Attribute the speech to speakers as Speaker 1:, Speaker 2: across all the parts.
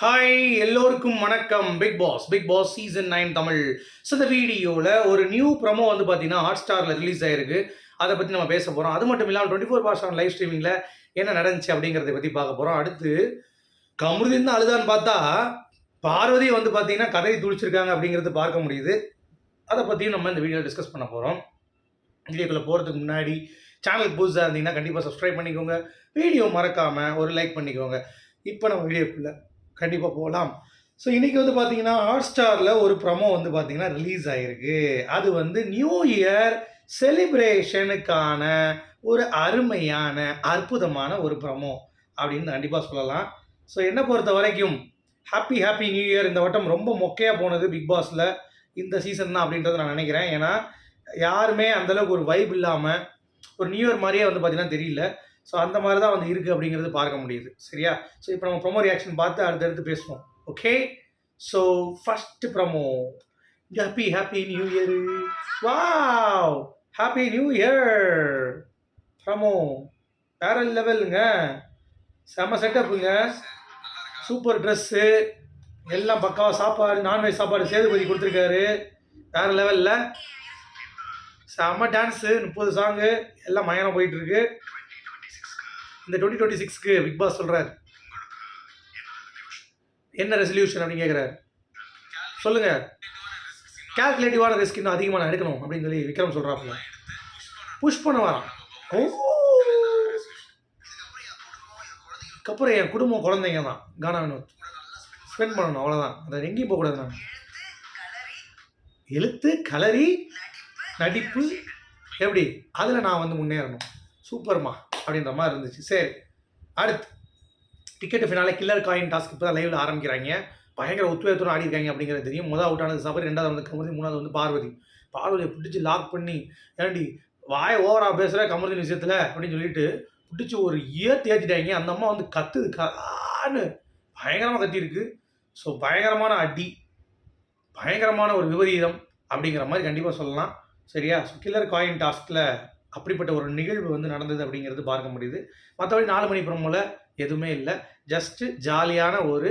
Speaker 1: Hi எல்லோருக்கும் வணக்கம். Bigg Boss Bigg Boss season nine Tamil. So இந்த வீடியோவில் ஒரு நியூ ப்ரோமோ வந்து பார்த்தீங்கன்னா ஹாட் ஸ்டாரில் ரிலீஸ் ஆயிருக்கு. அதை பற்றி நம்ம பேச போகிறோம் அது மட்டும் இல்லாமல் twenty four boss on live ஸ்ட்ரீமிங்கில் என்ன நடந்துச்சு அப்படிங்கிறத பற்றி பார்க்க போகிறோம் அடுத்து கமருதீன் தான் அழுதான்னு பார்த்தா பார்வதி வந்து பார்த்தீங்கன்னா கதை துளிச்சிருக்காங்க அப்படிங்கிறது பார்க்க முடியுது. அதை பற்றியும் நம்ம இந்த வீடியோவில் டிஸ்கஸ் பண்ண போகிறோம் வீடியோக்குள்ளே போகிறதுக்கு முன்னாடி சேனலுக்கு புதுசாக இருந்தீங்கன்னா கண்டிப்பாக சப்ஸ்கிரைப் பண்ணிக்கோங்க. வீடியோ மறக்காமல் ஒரு லைக் பண்ணிக்கோங்க. இப்போ நம்ம வீடியோக்குள்ளே கண்டிப்பாக போகலாம் ஸோ இன்றைக்கி வந்து பார்த்தீங்கன்னா ஹாட் ஸ்டாரில் ஒரு ப்ரமோ வந்து பார்த்தீங்கன்னா ரிலீஸ் ஆகிருக்கு அது வந்து நியூ இயர் செலிப்ரேஷனுக்கான ஒரு அருமையான அற்புதமான ஒரு ப்ரமோ அப்படின்னு கண்டிப்பாக சொல்லலாம். ஸோ என்னை பொறுத்த வரைக்கும் ஹாப்பி ஹாப்பி நியூ இயர் இந்த வட்டம் ரொம்ப மொக்கையாக போனது பிக் பாஸில் இந்த சீசன் தான் அப்படின்றத நான் நினைக்கிறேன். ஏன்னா யாருமே அந்தளவுக்கு ஒரு வைப் இல்லாமல் ஒரு நியூ இயர் மாதிரியே வந்து பார்த்தீங்கன்னா தெரியல. ஸோ அந்த மாதிரி தான் வந்து இருக்குது அப்படிங்கிறது பார்க்க முடியுது. சரியா? ஸோ இப்போ நம்ம ப்ரொமோ ரியாக்ஷன் பார்த்து அடுத்தடுத்து பேசுவோம். Okay so first promo happy happy new year wow happy new year promo வேற லெவலுங்க செம செட்டப்புங்க சூப்பர் ட்ரெஸ்ஸு எல்லாம் பக்காவாக சாப்பாடு நான்வெஜ் சாப்பாடு சேதுபதி கொடுத்துருக்காரு. வேற லெவலில் செம்ம டான்ஸு முப்பது சாங்கு எல்லாம் மயனம் போயிட்டுருக்கு இந்த டுவெண்ட்டி டுவெண்ட்டி சிக்ஸ்க்கு பிக் பாஸ் சொல்கிறார் என்ன ரெசல்யூஷன் அப்படின்னு கேட்குறாரு சொல்லுங்கள் கேல்குலேட்டிவான ரிஸ்க் இன்னும் அதிகமாக நான் எடுக்கணும் அப்படின்னு சொல்லி விக்ரம் சொல்கிறாப்புல புஷ் பண்ண வரான். ஓ. அதுக்கப்புறம் என் குடும்பம் குழந்தைங்க தான். கானா வினோத். ஸ்பெண்ட் பண்ணணும் அவ்வளோதான் அதை எங்கேயும் போகக்கூடாது நான். எழுத்து கலரி நடிப்பு. எப்படி? அதில் நான் வந்து முன்னேறணும். சூப்பர்மா அப்படின்ற மாதிரி இருந்துச்சு. சரி அடுத்து. Ticket to finale killer coin task இப்போ தான் லைவில் ஆரம்பிக்கிறாங்க. பயங்கர உத்வேகத்தோடு ஆடி இருக்காங்க அப்படிங்கிறது தெரியும். முதல் அவுட் ஆனது சபரி ரெண்டாவது வந்து கமருதி மூணாவது வந்து பார்வதி. பார்வதியை பிடிச்சி லாக் பண்ணி ஏண்டி வாய ஓவரா பேசுகிற கமருதி விஷயத்தில் அப்படின்னு சொல்லிட்டு பிடிச்சி ஒரு ஏத்து ஏற்றிட்டாங்க அந்த அம்மா வந்து கத்துது கான்னு. பயங்கரமாக கத்தியிருக்கு. ஸோ பயங்கரமான அடி பயங்கரமான ஒரு விபரீதம் அப்படிங்கிற மாதிரி கண்டிப்பாக சொல்லலாம். சரியா? ஸோ கில்லர் காயின் டாஸ்கில் அப்படிப்பட்ட ஒரு நிகழ்வு வந்து நடந்தது அப்படிங்கிறது பார்க்க முடியுது. மற்றபடி நாலு மணி ப்ரோமோவில் எதுவுமே இல்லை. ஜஸ்ட்டு ஜாலியான ஒரு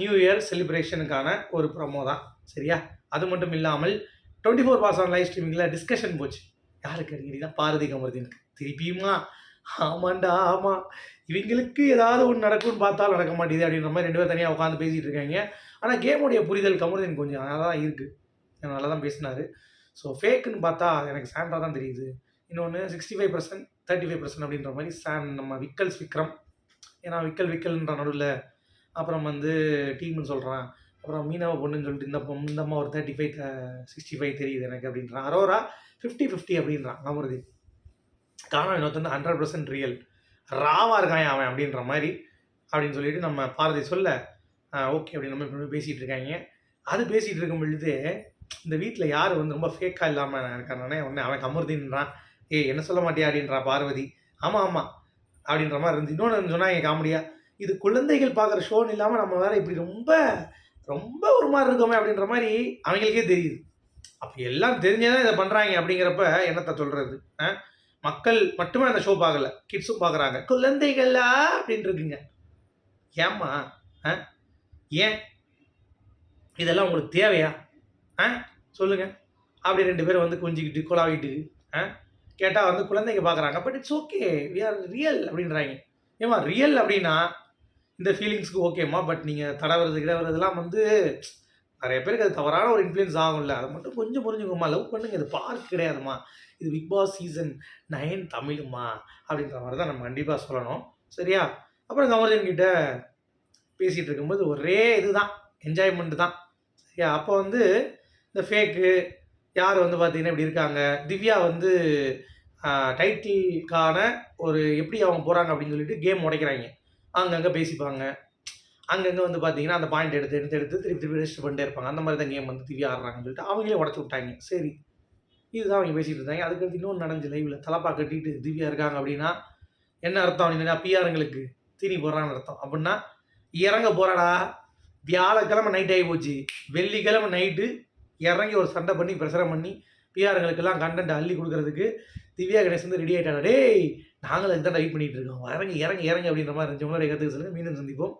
Speaker 1: நியூ இயர் செலிப்ரேஷனுக்கான ஒரு ப்ரோமோ தான். சரியா? அது மட்டும் இல்லாமல் twenty four boss on live ஸ்ட்ரீமிங்கில் discussion போச்சு. யாருக்கு அடிக்கடி பாரதி கமர்தீனுக்கு திருப்பியுமா? ஆமாண்டா ஆமாம் இவங்களுக்கு ஏதாவது ஒன்று நடக்கும்னு பார்த்தாலும் நடக்க மாட்டேது அப்படின்ற மாதிரி ரெண்டு பேர் தனியாக உட்காந்து பேசிகிட்டு இருக்காங்க. ஆனால் கேமுடைய புரிதல் கமர்தீன் கொஞ்சம் நல்லா தான் இருக்குது நல்லா தான் பேசினார். ஸோ ஃபேக்குன்னு பார்த்தா எனக்கு சாண்டா தான் தெரியுது. இன்னொன்று sixty five percent thirty five percent அப்படின்ற மாதிரி சான் நம்ம விக்கல்ஸ் விக்ரம் ஏன்னா விக்கல் விக்கல்ன்ற நடுவில் அப்புறம் வந்து டீம்னு சொல்கிறான் அப்புறம் மீனவ பொண்ணுன்னு சொல்லிட்டு இந்த பொண்ணு இந்த அம்மா ஒரு தேர்ட்டி ஃபைவ் சிக்ஸ்டி ஃபைவ் தெரியுது எனக்கு அப்படின்றான். அரோரா ஃபிஃப்டி ஃபிஃப்டி அப்படின்றான் அமருதி காரணம் இன்னொருத்தன் வந்து ஹண்ட்ரட் பர்சன்ட் ரியல் ராவாக இருக்கான் அவன் அப்படின்ற மாதிரி அப்படின்னு சொல்லிட்டு நம்ம பாரதி சொல்ல ஓகே அப்படின்னு நம்ம பேசிகிட்டு இருக்காங்க. அது பேசிகிட்டு இருக்கும் பொழுது இந்த வீட்டில் யார் வந்து ரொம்ப ஃபேக்காக இல்லாமல் இருக்கானே உடனே அவன் கமருதின்றான் ஏய் என்ன சொல்ல மாட்டியா அப்படின்றா பார்வதி. ஆமாம் ஆமாம் அப்படின்ற மாதிரி இருந்து இன்னொன்று சொன்னால் என் காமெடியா இது குழந்தைகள் பார்க்குற ஷோன்னு இல்லாமல் நம்ம வேறு இப்படி ரொம்ப ரொம்ப ஒரு மாதிரி இருக்கோமே அப்படின்ற மாதிரி அவங்களுக்கே தெரியுது. அப்போ எல்லாம் தெரிஞ்சதான் இதை பண்ணுறாங்க அப்படிங்கிறப்ப என்னத்தை சொல்கிறது மக்கள் மட்டுமே அந்த ஷோ பார்க்கல. கிட்ஸும் பார்க்குறாங்க. குழந்தைகளா? அப்படின்ட்டு இருக்குங்க. ஏம்மா? ஆ? ஏன்? இதெல்லாம் உங்களுக்கு தேவையா? ஆ? சொல்லுங்கள் அப்படி ரெண்டு பேரும் வந்து கொஞ்சிக்கிட்டு குழாவிட்டு ஆ? கேட்டால் வந்து குழந்தைங்க பார்க்குறாங்க but it's okay we are real அப்படின்றாங்க. ஏமா ரியல் அப்படின்னா இந்த ஃபீலிங்ஸ்க்கு ஓகேம்மா பட் நீங்கள் தடவுறது கிடவுறதுலாம் வந்து நிறைய பேருக்கு அது தவறான ஒரு இன்ஃப்ளூயன்ஸ் ஆகும்ல. அதை மட்டும் கொஞ்சம் புரிஞ்சுக்கோமா லவ் பண்ணுங்க. இது பார்க் கிடையாதுமா இது பிக் பாஸ் சீசன் நைன் தமிழுமா அப்படின்ற மாதிரி தான் நம்ம கண்டிப்பாக சொல்லணும். சரியா? அப்புறம் கமர்ஜன் கிட்ட பேசிகிட்டு இருக்கும்போது ஒரே இதுதான். என்ஜாய்மெண்ட்டு தான். சரியா? அப்போ வந்து இந்த ஃபேக்கு யார் வந்து பார்த்தீங்கன்னா இப்படி இருக்காங்க? திவ்யா வந்து டைட்டிலுக்கான ஒரு எப்படி அவங்க போகிறாங்க அப்படின்னு சொல்லிட்டு கேம் உடைக்கிறாங்க. அங்கங்கே பேசிப்பாங்க. அங்கங்கே வந்து பார்த்தீங்கன்னா அந்த பாயிண்ட் எடுத்து எடுத்து எடுத்து திருப்பி திருப்பி ரெஜிஸ்டர் பண்ணிட்டே இருப்பாங்க. அந்த மாதிரி தான் கேம் வந்து திவ்யா ஆடுறாங்கன்னு சொல்லிட்டு அவங்களே உடச்சி விட்டாங்க. சரி. இதுதான் அவங்க பேசிகிட்டு இருந்தாங்க. அதுக்கடுத்து இன்னொன்று நடந்துச்சு லைவில் தலப்பா கட்டிட்டு திவ்யா இருக்காங்க அப்படின்னா என்ன அர்த்தம் அப்படின்னா பிஆருங்களுக்கு தீனி போடுறான்னு அர்த்தம். அப்படின்னா இறங்க போகிறாடா வியாழக்கிழமை நைட் ஆகி போச்சு. வெள்ளிக்கிழமை நைட்டு இறங்கி ஒரு சண்டை பண்ணி பிரசரம் பண்ணி பிஆருங்களுக்கெல்லாம் கண்டென்ட் அள்ளி கொடுக்கறதுக்கு திவ்யா கணேஷ் வந்து ரெடி ஆகிட்டாங்க டேய் நாங்களும் இதுதான் வெயிட் பண்ணிகிட்டு இருக்கோம். இறங்கி இறங்கி இறங்கி அப்படின்ற மாதிரி இருந்துச்சு. உங்களுடைய கற்றுக்க சொல்லுங்கள் மீண்டும் சந்திப்போம்.